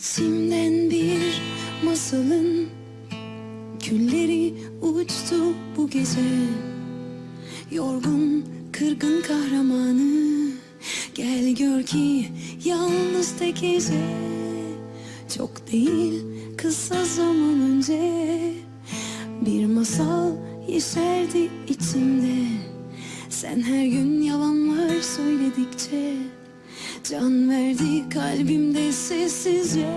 İçimden bir masalın külleri uçtu bu gece. Yorgun kırgın kahramanı Gel gör ki yalnız tek gece. Çok değil kısa zaman önce Bir masal yeşerdi içimde. Sen her gün yalanlar söyledikçe Can verdi kalbimde sessizce.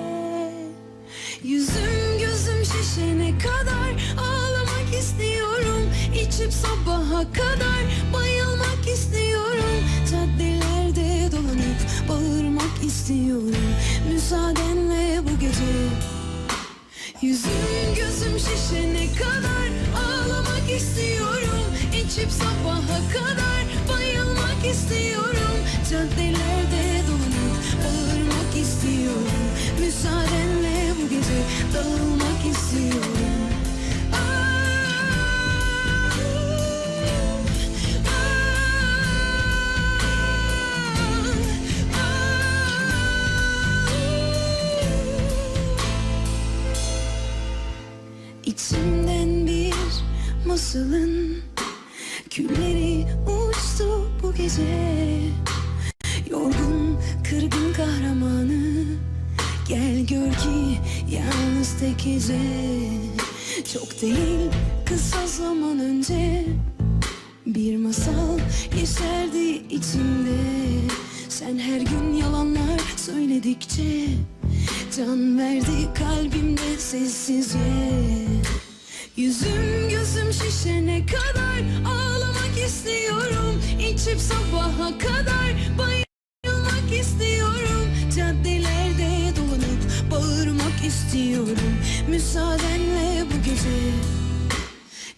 Yüzüm gözüm şişene kadar Ağlamak istiyorum. İçip sabaha kadar Bayılmak istiyorum. Caddelerde dolanıp Bağırmak istiyorum. Müsaadenle bu gece. Yüzüm gözüm şişene kadar Ağlamak istiyorum. İçip sabaha kadar Bayılmak istiyorum. Caddelerde Müsaadenle bu gece Dağılmak istiyorum. İçimden bir masalın külleri uçtu bu gece yalnız tek gece Çok değil kısa zaman önce. Bir masal yeşerdi içimde. Sen her gün yalanlar söyledikçe Can verdi kalbimde sessizce. Yüzüm gözüm şişene kadar Ağlamak istiyorum. İçip sabaha kadar Bayılmak istiyorum. Müsaadenle bu gece.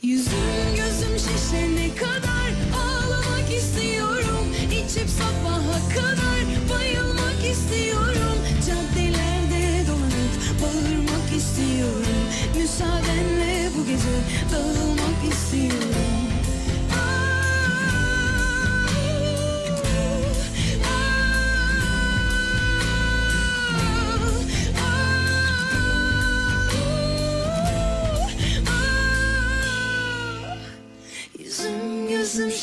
Yüzüm gözüm şişene kadar Ağlamak istiyorum. İçip sabaha kadar Bayılmak istiyorum. Caddelerde dolanıp Bağırmak istiyorum. Müsaadenle bu gece. Dağılmak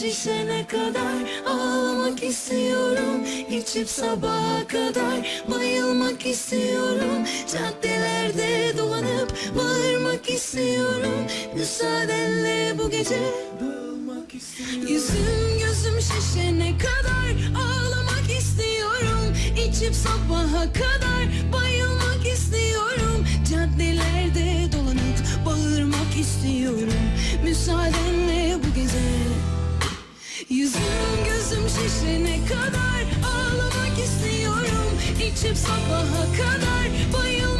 şişene kadar Ağlamak istiyorum. İçip sabaha kadar Bayılmak istiyorum. Caddelerde dolanıp Bağırmak istiyorum. Müsaadenle bu gece Dağılmak istiyorum. Yüzüm gözüm şişene kadar Ağlamak istiyorum. İçip sabaha kadar Bayılmak istiyorum. Caddelerde dolanıp Bağırmak istiyorum. Müsaadenle şişene kadar Ağlamak istiyorum. İçip sabaha kadar Bayılmak